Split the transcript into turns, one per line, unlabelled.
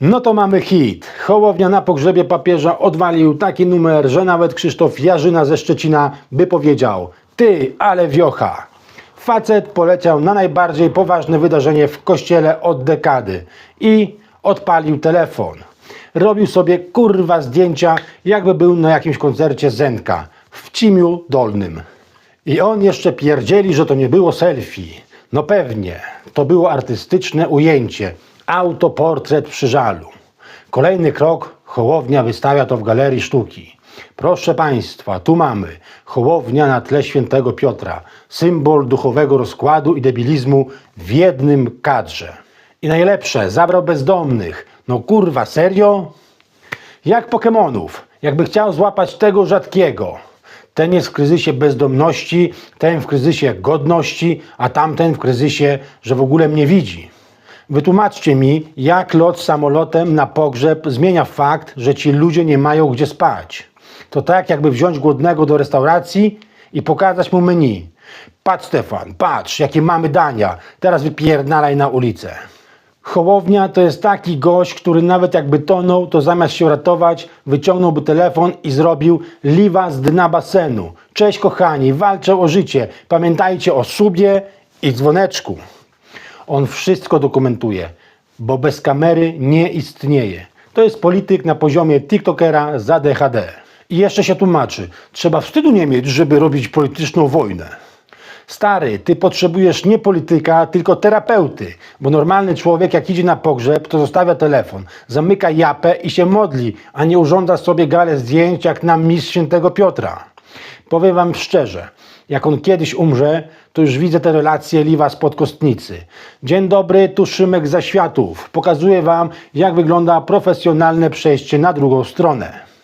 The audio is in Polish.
No to mamy hit. Hołownia na pogrzebie papieża odwalił taki numer, że nawet Krzysztof Jarzyna ze Szczecina by powiedział Ty, ale wiocha. Facet poleciał na najbardziej poważne wydarzenie w kościele od dekady i odpalił telefon. Robił sobie kurwa zdjęcia, jakby był na jakimś koncercie Zenka w Cimiu Dolnym. I on jeszcze pierdzieli, że to nie było selfie. No pewnie, to było artystyczne ujęcie, autoportret przy żalu. Kolejny krok, Hołownia wystawia to w Galerii Sztuki. Proszę Państwa, tu mamy Hołownia na tle świętego Piotra, symbol duchowego rozkładu i debilizmu w jednym kadrze. I najlepsze, zabrał bezdomnych. No kurwa, serio? Jak Pokemonów, jakby chciał złapać tego rzadkiego. Ten jest w kryzysie bezdomności, ten w kryzysie godności, a tamten w kryzysie, że w ogóle mnie widzi. Wytłumaczcie mi, jak lot samolotem na pogrzeb zmienia fakt, że ci ludzie nie mają gdzie spać. To tak, jakby wziąć głodnego do restauracji i pokazać mu menu. Patrz Stefan, patrz, jakie mamy dania, teraz wypierdalaj na ulicę. Hołownia to jest taki gość, który nawet jakby tonął, to zamiast się ratować, wyciągnąłby telefon i zrobił liwa z dna basenu. Cześć kochani, walczę o życie. Pamiętajcie o subie i dzwoneczku. On wszystko dokumentuje, bo bez kamery nie istnieje. To jest polityk na poziomie TikTokera za DHD. I jeszcze się tłumaczy, trzeba wstydu nie mieć, żeby robić polityczną wojnę. Stary, ty potrzebujesz nie polityka, tylko terapeuty, bo normalny człowiek jak idzie na pogrzeb, to zostawia telefon, zamyka japę i się modli, a nie urządza sobie galę zdjęć jak na mistrz świętego Piotra. Powiem wam szczerze, jak on kiedyś umrze, to już widzę te relacje Liwa spod kostnicy. Dzień dobry, tu Szymek za światów. Pokazuję wam, jak wygląda profesjonalne przejście na drugą stronę.